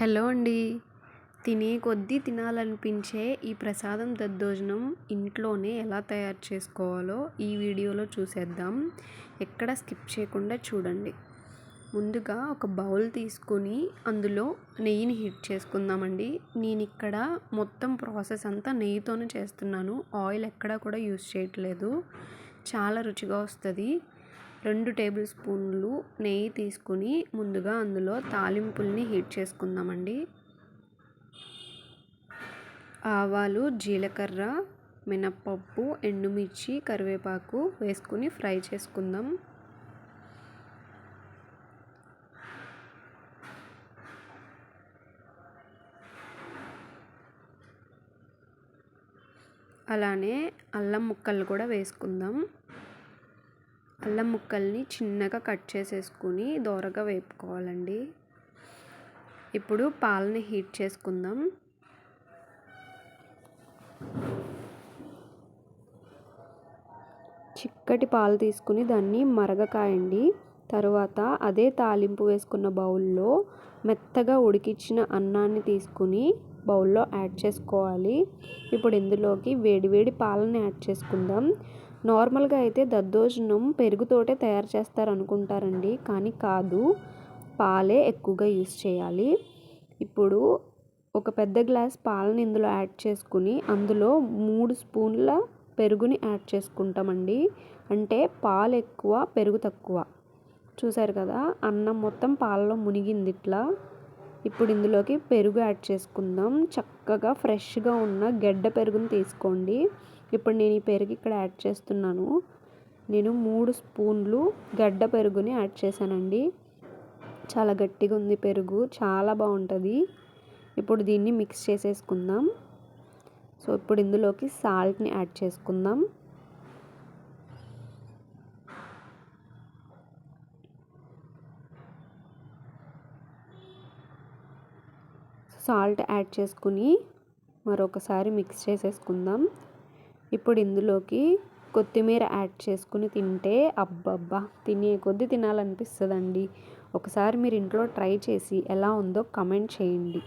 Hello అండి. తినే కొద్దీ తినాలనిపించే ఈ ప్రసాదం దద్దోజనం ఇంట్లోనే ఎలా తయారు చేసుకోవాలో ఈ వీడియోలో చూసేద్దాం. ఎక్కడ స్కిప్ చేయకుండా చూడండి. ముందుగా ఒక బౌల్ తీసుకొని అందులో నెయ్యిని హీట్ చేసుకుందామండి. నేను ఇక్కడ మొత్తం ప్రాసెస్ అంతా నెయ్యితోనే చేస్తున్నాను. ఆయిల్ ఎక్కడా కూడా యూస్ చేయట్లేదు. చాలా రుచిగా వస్తుంది. రెండు టేబుల్ స్పూన్లు నెయ్యి తీసుకుని ముందుగా అందులో తాలింపుల్ని హీట్ చేసుకుందామండి. ఆవాలు జీలకర్ర మినప్పప్పు ఎండుమిర్చి కరివేపాకు వేసుకుని ఫ్రై చేసుకుందాం. అలానే అల్లం ముక్కలు కూడా వేసుకుందాం. అల్లం ముక్కల్ని చిన్నగా కట్ చేసేసుకుని దోరగా వేపుకోవాలండి. ఇప్పుడు పాలని హీట్ చేసుకుందాం. చిక్కటి పాలు తీసుకుని దాన్ని మరగకాయండి. తరువాత అదే తాలింపు వేసుకున్న బౌల్లో మెత్తగా ఉడికించిన అన్నాన్ని తీసుకుని బౌల్లో యాడ్ చేసుకోవాలి. ఇప్పుడు ఇందులోకి వేడివేడి పాలని యాడ్ చేసుకుందాం. నార్మల్గా అయితే దద్దోజనం పెరుగుతోటే తయారు చేస్తారు అనుకుంటారండి కానీ కాదు పాలే ఎక్కువగా యూస్ చేయాలి. ఇప్పుడు ఒక పెద్ద గ్లాస్ పాలను ఇందులో యాడ్ చేసుకుని అందులో మూడు స్పూన్ల పెరుగుని యాడ్ చేసుకుంటామండి. అంటే పాలు ఎక్కువ పెరుగు తక్కువ. చూసారు కదా అన్నం మొత్తం పాలలో మునిగింది ఇట్లా. ఇప్పుడు ఇందులోకి పెరుగు యాడ్ చేసుకుందాం. చక్కగా ఫ్రెష్గా ఉన్న గెడ్డ పెరుగుని తీసుకోండి. ఇప్పుడు నేను ఈ పెరుగు ఇక్కడ యాడ్ చేస్తున్నాను. నేను మూడు స్పూన్లు గడ్డ పెరుగుని యాడ్ చేశానండి. చాలా గట్టిగా ఉంది పెరుగు చాలా బాగుంటుంది. ఇప్పుడు దీన్ని మిక్స్ చేసేసుకుందాం. సో ఇప్పుడు ఇందులోకి సాల్ట్ని యాడ్ చేసుకుందాం. సాల్ట్ యాడ్ చేసుకుని మరొకసారి మిక్స్ చేసేసుకుందాం. ఇప్పుడు ఇందులోకి కొత్తిమీర యాడ్ చేసుకుని తింటే అబ్బబ్బా! తినే కొద్ది తినాలనిపిస్తుందండి. ఒకసారి మీరు ఇంట్లో ట్రై చేసి ఎలా ఉందో కమెంట్ చేయండి.